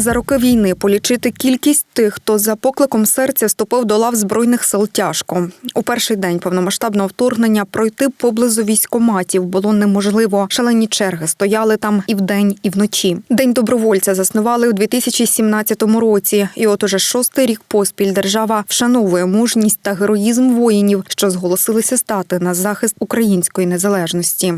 За роки війни полічити кількість тих, хто за покликом серця вступив до лав збройних сил тяжко. У перший день повномасштабного вторгнення пройти поблизу військоматів було неможливо. Шалені черги стояли там і вдень, і вночі. День добровольця заснували у 2017 році. І от уже шостий рік поспіль держава вшановує мужність та героїзм воїнів, що зголосилися стати на захист української незалежності.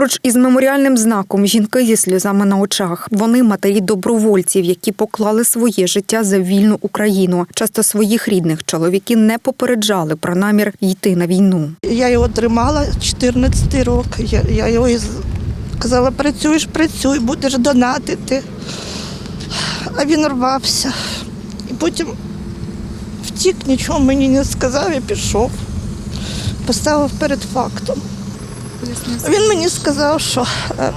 Поруч із меморіальним знаком жінки зі сльозами на очах. Вони матері добровольців, які поклали своє життя за вільну Україну. Часто своїх рідних чоловіки не попереджали про намір йти на війну. Я його тримала 14 років. Я, я його і з- казала, працюєш, працюй, будеш донатити. А він рвався. І потім втік, нічого мені не сказав і пішов. Поставив перед фактом. Він мені сказав, що е,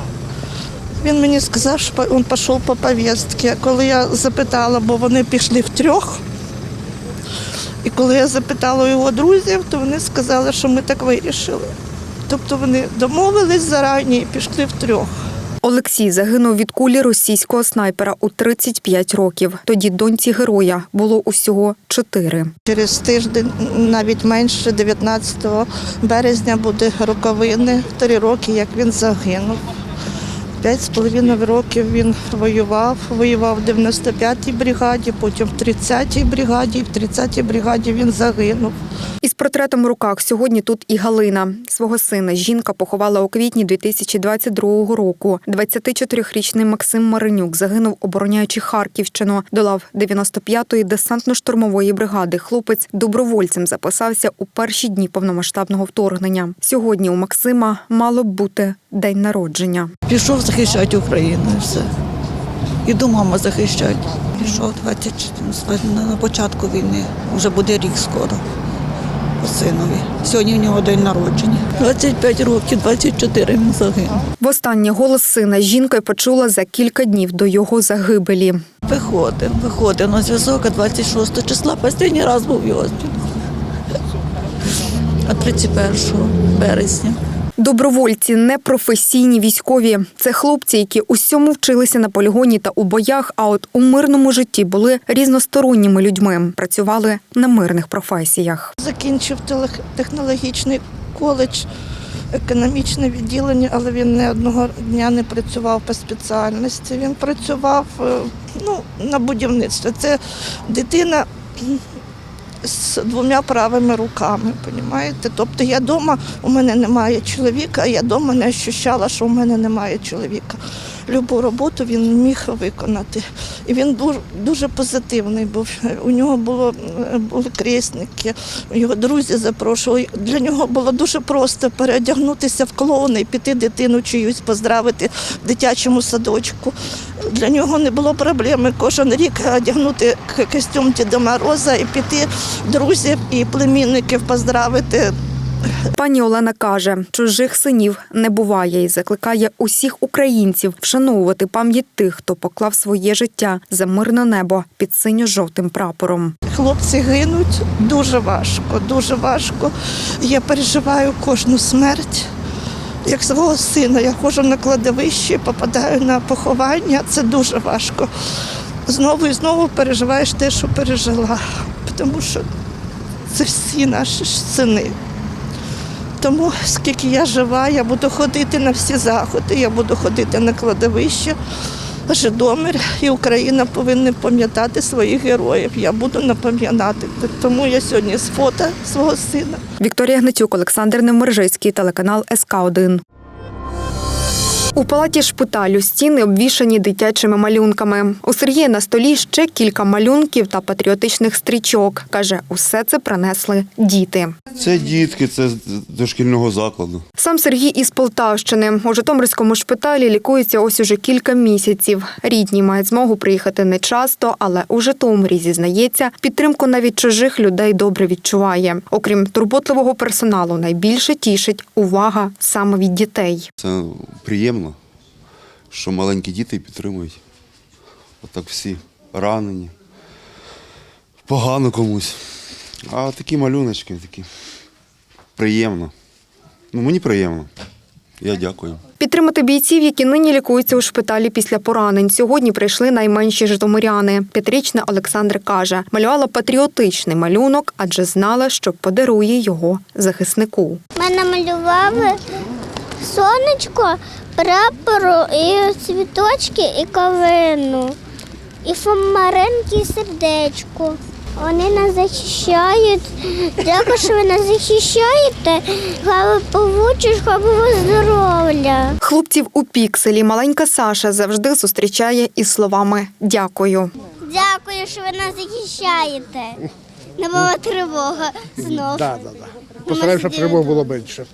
він мені сказав, що він пішов по повістці. Коли я запитала, бо вони пішли втрьох. І коли я запитала його друзів, то вони сказали, що ми так вирішили. Тобто вони домовились зарані і пішли втрьох. Олексій загинув від кулі російського снайпера у 35 років. Тоді доньці героя було усього чотири. Через тиждень, навіть менше, 19 березня буде роковини, три роки, як він загинув. П'ять з половиною років він воював. Воював в 95-й бригаді, потім в 30-й бригаді, в 30-й бригаді він загинув. Із портретом у руках сьогодні тут і Галина. Свого сина жінка поховала у квітні 2022 року. 24-річний Максим Маринюк загинув, обороняючи Харківщину. До лав 95-ї десантно-штурмової бригади. Хлопець добровольцем записався у перші дні повномасштабного вторгнення. Сьогодні у Максима мало б бути день народження. Пішов захищати Україну і все. Іду мама захищати. Пішов 24 на початку війни. Вже буде рік скоро. По синові. Сьогодні в нього день народження. 25 років, 24 він загинув. Востаннє голос сина жінка почула за кілька днів до його загибелі. Виходив, виходив на зв'язок, а 26 числа останній раз був його. А 31 березня. Добровольці непрофесійні військові. Це хлопці, які усьому вчилися на полігоні та у боях, а от у мирному житті були різносторонніми людьми, працювали на мирних професіях. Закінчив технологічний коледж, економічне відділення, але він не одного дня не працював по спеціальності. Він працював е, ну, на будівництві. Це дитина з двома правими руками, понімаєте? Тобто я вдома, у мене немає чоловіка, я вдома не ощущала, що у мене немає чоловіка. Любу роботу він міг виконати. І він дуже, позитивний був. У нього було, е, були кресники, його друзі запрошували. Для нього було дуже просто переодягнутися в клоуна і піти дитину чиюсь поздравити в дитячому садочку. Для нього не було проблеми кожен рік одягнути костюм Діда Мороза і піти друзів і племінників поздравити Пані Олена каже, чужих синів не буває і закликає усіх українців вшановувати пам'ять тих, хто поклав своє життя за мирне небо під синьо-жовтим прапором. Хлопці гинуть дуже важко, дуже важко. Я переживаю кожну смерть. Як свого сина, я ходжу на кладовище, попадаю на поховання, це дуже важко. Знову і знову переживаєш те, що пережила, тому що це всі наші сини. Тому скільки я жива, я буду ходити на всі заходи, я буду ходити на кладовище. Житомир і Україна повинні пам'ятати своїх героїв. Я буду напам'ятати. Тому я сьогодні з фото свого сина. Вікторія Гнатюк, Олександр Немержицький, телеканал СК 1 У палаті шпиталю стіни обвішані дитячими малюнками. У Сергія на столі ще кілька малюнків та патріотичних стрічок. Каже, усе це принесли діти. Це дітки, це дошкільного закладу. Сам Сергій із Полтавщини у Житомирському шпиталі лікується ось уже кілька місяців. Рідні мають змогу приїхати не часто, але у Житомирі зізнається, підтримку навіть чужих людей добре відчуває. Окрім турботливого персоналу, найбільше тішить увага саме від дітей. Це приємно, що маленькі діти підтримують. Отак всі ранені. Погано комусь. А такі малюночки, такі приємно. Ну, мені приємно. Я дякую. Підтримати бійців, які нині лікуються у шпиталі після поранень. Сьогодні прийшли найменші житомиряни. П'ятирічна Олександр каже, малювала патріотичний малюнок, адже знала, що подарує його захиснику. Ми намалювали сонечко, прапору, і цвіточки, і калину, і фомаринки, і сердечко. Вони нас захищають. Дякую, що ви нас захищаєте. Хай ви получиш, хай ви здоров'я. Хлопців у пікселі маленька Саша завжди зустрічає із словами Дякую. Дякую, що ви нас захищаєте. Не була тривога знов. Так, так, так. Постараємося, щоб тривог було менше.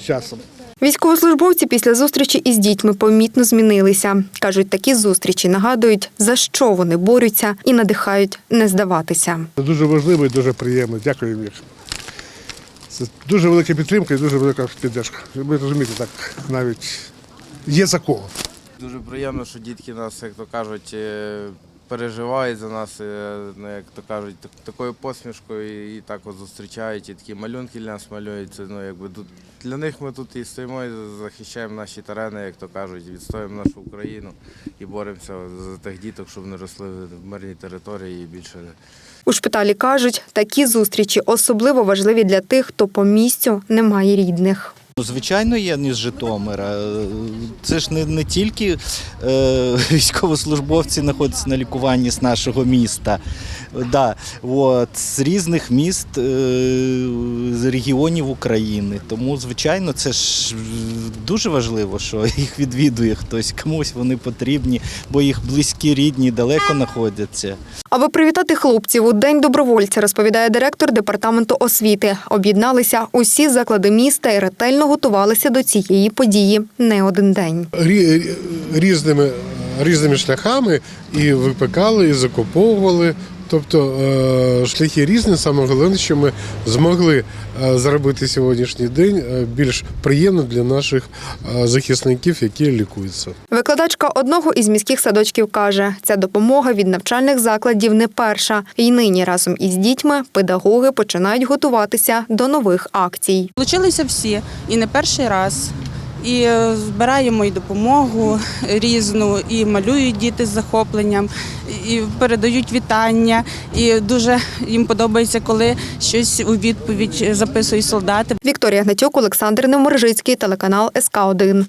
З часом. Військовослужбовці після зустрічі із дітьми помітно змінилися. кажуть, такі зустрічі нагадують, за що вони борються і надихають не здаватися. Це дуже важливо і дуже приємно. Дякую їм. Це дуже велика підтримка і дуже велика підтримка. Ви розумієте, так навіть є за кого. Дуже приємно, що дітки нас, як то кажуть, е, переживають за нас, е, ну, як то кажуть, так- такою посмішкою і так от зустрічають, і такі малюнки для нас малюють. Це, ну, якби тут, для них ми тут і стоїмо, і захищаємо наші терени, як то кажуть, відстоюємо нашу Україну і боремося за тих діток, щоб вони росли в мирній території і більше У шпиталі кажуть, такі зустрічі особливо важливі для тих, хто по місцю не має рідних. Ну, Звичайно, є з Житомира. Це ж не, не тільки е, військовослужбовці знаходяться на лікуванні з нашого міста. Да, от, з різних міст, е, з регіонів України. Тому, звичайно, це ж дуже важливо, що їх відвідує хтось, комусь вони потрібні, бо їх близькі, рідні далеко знаходяться. Аби привітати хлопців у день добровольця, розповідає директор департаменту освіти. Об'єдналися усі заклади міста і ретельно готувалися до цієї події не один день. рі- різними, різними шляхами і випекали, і закуповували. Тобто е, шляхи різні. Саме головне, що ми змогли е, зробити сьогоднішній день е, більш приємним для наших захисників, які лікуються. Викладачка одного із міських садочків каже, ця допомога від навчальних закладів не перша. І нині разом із дітьми педагоги починають готуватися до нових акцій. Долучилися всі і не перший раз. І е, збираємо і допомогу різну, і малюють діти з захопленням, і передають вітання. І дуже їм подобається, коли щось у відповідь записують солдати. Вікторія Гнатюк, Олександр Неморжицький, телеканал СК 1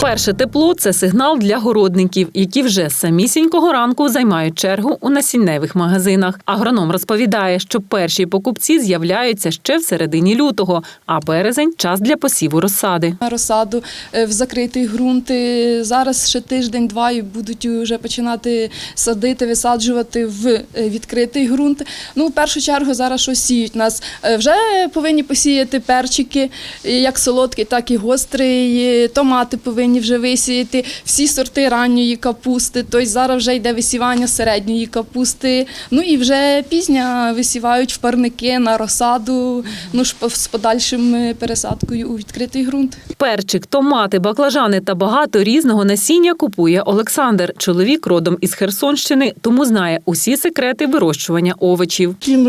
Перше тепло це сигнал для городників, які вже з самісінького ранку займають чергу у насінневих магазинах. Агроном розповідає, що перші покупці з'являються ще в середині лютого, а березень час для посіву розсади. розсаду е, в закритий ґрунт. Е, Зараз ще тиждень-два і будуть вже починати садити, висаджувати в е, відкритий ґрунт. Ну, в першу чергу зараз що сіють нас. Вже повинні посіяти перчики, як солодкий, так і гострий. Томати повинні вже висіяти, всі сорти ранньої капусти. Тобто зараз вже йде висівання середньої капусти. Ну і вже пізня висівають в парники на розсаду, ну ж з подальшим е, пересадкою у відкритий ґрунт. Перчик, томати, баклажани та багато різного насіння купує Олександр. Чоловік родом із Херсонщини, тому знає усі секрети вирощування овочів. Чим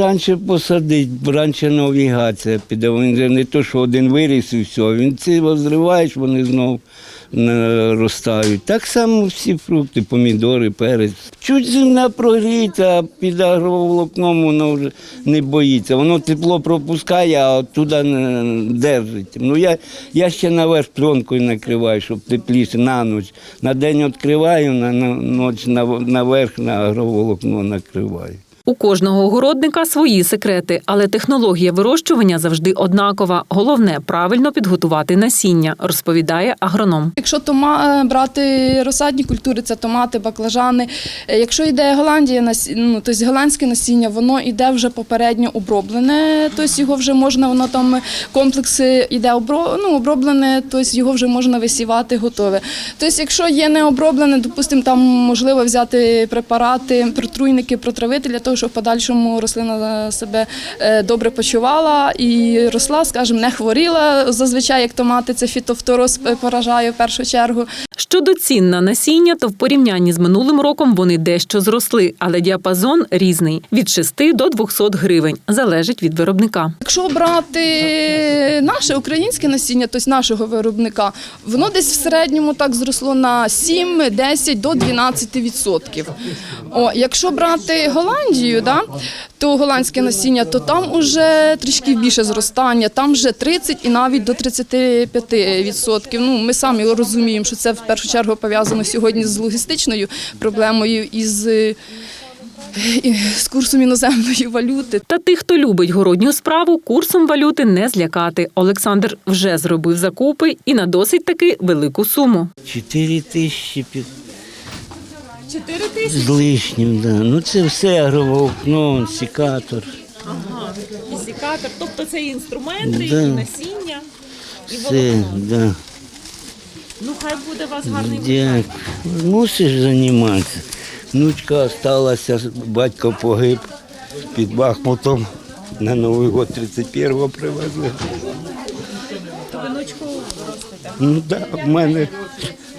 раніше посадить, раніше навігація піде. Він же не то, що один виріс і все. Він ці зриваєш, вони знов наростають. Так само всі фрукти, помідори, перець. Чуть земля прогріється, під агроволокном воно вже не боїться. Воно тепло пропускає, а туди держить. Ну я, я ще наверх пленкою накриваю, щоб тепліше на ніч. На день відкриваю, на, на ніч наверх на агроволокно накриваю. У кожного огородника свої секрети, але технологія вирощування завжди однакова. Головне правильно підготувати насіння, розповідає агроном. Якщо тома е, брати розсадні культури, це томати, баклажани. Е, Якщо йде Голландія, ну, тобто голландське насіння, воно йде вже попередньо оброблене, тобто його вже можна, воно там комплекс йде обро, ну, оброблене, тобто його вже можна висівати готове. Тобто, якщо є не оброблене, допустимо, там можливо взяти препарати, протруйники, протравити для того, щоб в подальшому рослина себе е, добре почувала і росла, скажімо, не хворіла. Зазвичай, як томати, це фітофтороз поражає в першу чергу. Щодо цін на насіння, то в порівнянні з минулим роком вони дещо зросли, але діапазон різний від 6 до 200 гривень, залежить від виробника. Якщо брати наше українське насіння, тобто нашого виробника, воно десь в середньому так зросло на 7, 10 до 12 відсотків. Якщо брати Голландію, да, то голландське насіння, то там уже трішки більше зростання, там вже 30 і навіть до 35 відсотків. Ну, ми самі розуміємо, що це в першу чергу пов'язано сьогодні з логістичною проблемою і з, і з курсом іноземної валюти. Та тих, хто любить городню справу, курсом валюти не злякати. Олександр вже зробив закупи і на досить таки велику суму. 4 тисячі під... 4 тисячі? З лишнім, да. Ну це все агроволокно, секатор. І сікатор, тобто це і інструменти, Да. і насіння, Все, да. Ну хай буде вас Дякую. Мусиш займатися. Внучка осталася, батько погиб під Бахмутом. На Новий год 31-го привезли. Внучку Ну так, да, в мене,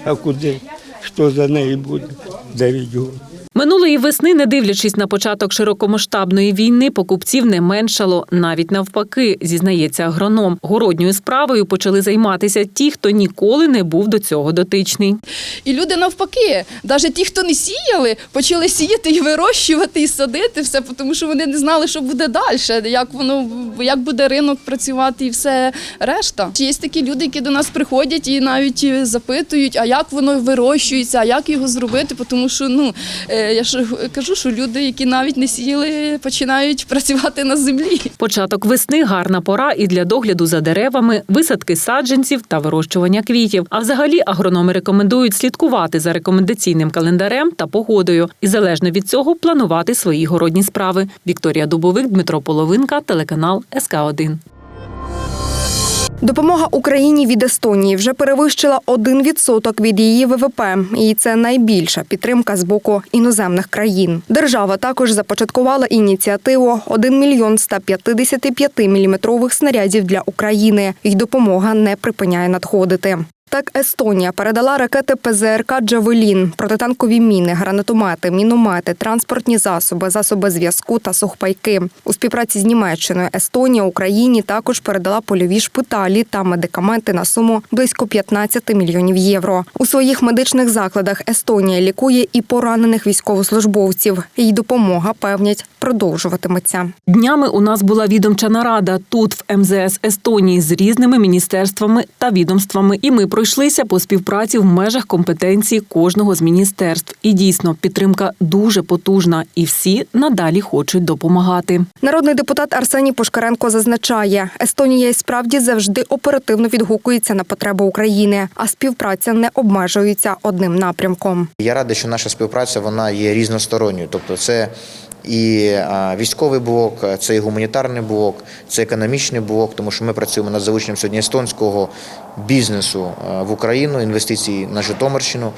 а куди? Що за неї буде? 9 років. Минулої весни, не дивлячись на початок широкомасштабної війни, покупців не меншало. Навіть навпаки, зізнається агроном. Городньою справою почали займатися ті, хто ніколи не був до цього дотичний. І люди навпаки, навіть ті, хто не сіяли, почали сіяти і вирощувати, і садити все, тому що вони не знали, що буде далі, як воно як буде ринок працювати і все решта. Є такі люди, які до нас приходять і навіть запитують, а як воно вирощується, а як його зробити, тому що ну е, я ж кажу, що люди, які навіть не сіяли, починають працювати на землі. Початок весни гарна пора і для догляду за деревами, висадки саджанців та вирощування квітів. А взагалі агрономи рекомендують слідкувати за рекомендаційним календарем та погодою і залежно від цього планувати свої городні справи. Вікторія Дубовик, Дмитро Половинка, телеканал СК 1 Допомога Україні від Естонії вже перевищила 1% від її ВВП, і це найбільша підтримка з боку іноземних країн. Держава також започаткувала ініціативу 1 мільйон 155 міліметрових снарядів для України, і допомога не припиняє надходити. Так, Естонія передала ракети ПЗРК Джавелін, протитанкові міни, гранатомети, міномети, транспортні засоби, засоби зв'язку та сухпайки. У співпраці з Німеччиною Естонія Україні також передала польові шпиталі та медикаменти на суму близько 15 мільйонів євро. У своїх медичних закладах Естонія лікує і поранених військовослужбовців. Її допомога певнять продовжуватиметься. Днями у нас була відомча нарада тут, в МЗС Естонії, з різними міністерствами та відомствами. І ми пройшлися по співпраці в межах компетенції кожного з міністерств. І дійсно підтримка дуже потужна, і всі надалі хочуть допомагати. Народний депутат Арсеній Пушкаренко зазначає, Естонія і справді завжди оперативно відгукується на потреби України, а співпраця не обмежується одним напрямком. Я радий, що наша співпраця вона є різносторонньою. Тобто, це і військовий блок, це і гуманітарний блок, це економічний блок, тому що ми працюємо над залученням сьогодні естонського бізнесу в Україну, інвестицій на Житомирщину,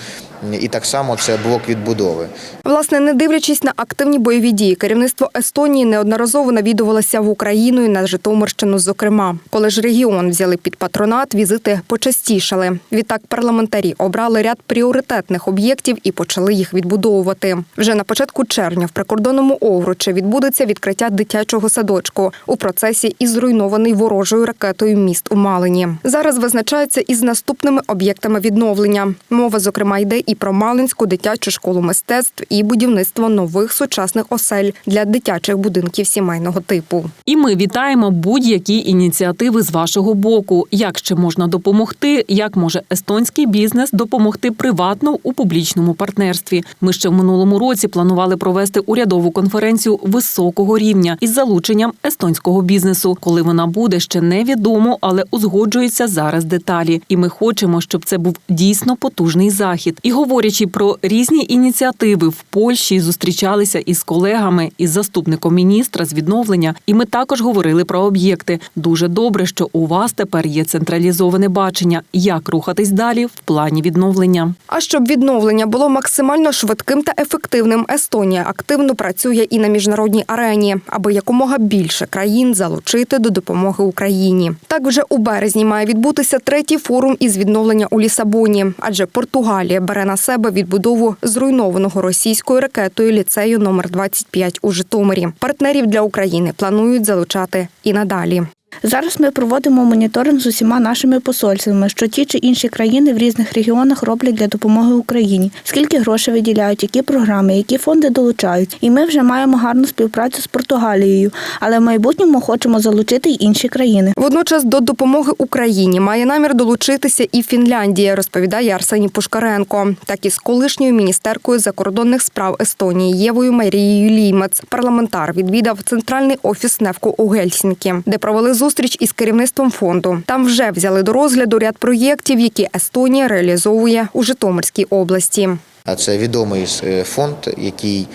і так само це блок відбудови. Власне, не дивлячись на активні бойові дії, керівництво Естонії неодноразово навідувалося в Україну і на Житомирщину. Зокрема, коли ж регіон взяли під патронат, візити почастішали. Відтак парламентарі обрали ряд пріоритетних об'єктів і почали їх відбудовувати. Вже на початку червня в прикордонному Овручі відбудеться відкриття дитячого садочку у процесі і зруйнований ворожою ракетою міст у Малині. Зараз визначаються із наступними об'єктами відновлення. Мова, зокрема, йде і про Малинську дитячу школу мистецтв, і будівництво нових сучасних осель для дитячих будинків сімейного типу. І ми вітаємо будь-які ініціативи з вашого боку. Як ще можна допомогти? Як може естонський бізнес допомогти приватно у публічному партнерстві? Ми ще в минулому році планували провести урядову конференцію високого рівня із залученням естонського бізнесу. Коли вона буде, ще невідомо, але узгоджуються зараз деталі. І ми хочемо, щоб це був дійсно потужний захід. І говорячи про різні ініціативи в Польщі, зустрічалися із колегами, із заступником міністра з відновлення, і ми також говорили про об'єкти. Дуже добре, що у вас тепер є централізоване бачення, як рухатись далі в плані відновлення. А щоб відновлення було максимально швидким та ефективним, Естонія активно працює і на міжнародній арені, аби якомога більше країн залучити до допомоги Україні. Так вже у березні має відбутися третій форум із відновлення у Лісабоні, адже Португалія бере на себе відбудову зруйнованого російською ракетою ліцею номер 25 у Житомирі. Партнерів для України планують залучати і надалі. Зараз ми проводимо моніторинг з усіма нашими посольствами, що ті чи інші країни в різних регіонах роблять для допомоги Україні, скільки грошей виділяють, які програми, які фонди долучають. І ми вже маємо гарну співпрацю з Португалією, але в майбутньому хочемо залучити й інші країни. Водночас до допомоги Україні має намір долучитися і Фінляндія, розповідає Арсеній Пушкаренко. Так і з колишньою міністеркою закордонних справ Естонії Євою Марією Ліймец. Парламентар відвідав центральний офіс Невко у Гельсінкі, де провели зустріч із керівництвом фонду. Там вже взяли до розгляду ряд проєктів, які Естонія реалізовує у Житомирській області. А Це відомий е, фонд, який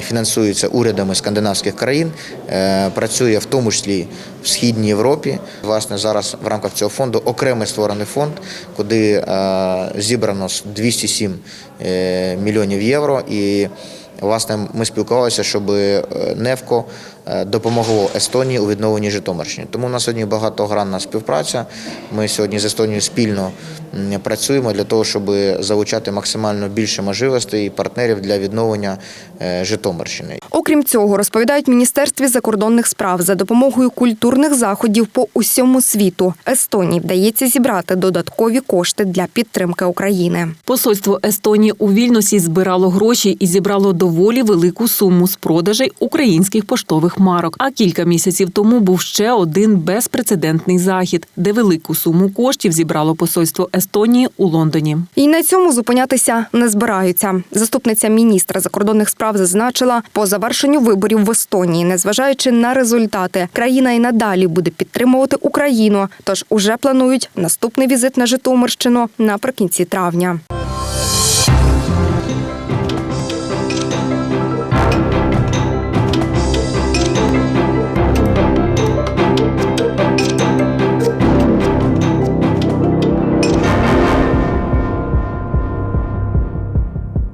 фінансується урядами скандинавських країн, е, працює в тому числі в східній Європі. Власне, зараз в рамках цього фонду окремий створений фонд, куди е, зібрано 207 е, мільйонів євро. І власне ми спілкувалися, щоб Невко допомогло Естонії у відновленні Житомирщини. Тому у нас сьогодні багатогранна співпраця. Ми сьогодні з Естонією спільно працюємо для того, щоб залучати максимально більше можливостей і партнерів для відновлення е, Житомирщини. Окрім цього, розповідають в Міністерстві закордонних справ за допомогою культурних заходів по усьому світу. Естонії вдається зібрати додаткові кошти для підтримки України. Посольство Естонії у Вільносі збирало гроші і зібрало доволі велику суму з продажей українських поштових марок. А кілька місяців тому був ще один безпрецедентний захід, де велику суму коштів зібрало посольство Естонії у Лондоні. І на цьому зупинятися не збираються. Заступниця міністра закордонних справ зазначила, по завершенню виборів в Естонії, незважаючи на результати, країна і надалі буде підтримувати Україну. Тож уже планують наступний візит на Житомирщину наприкінці травня.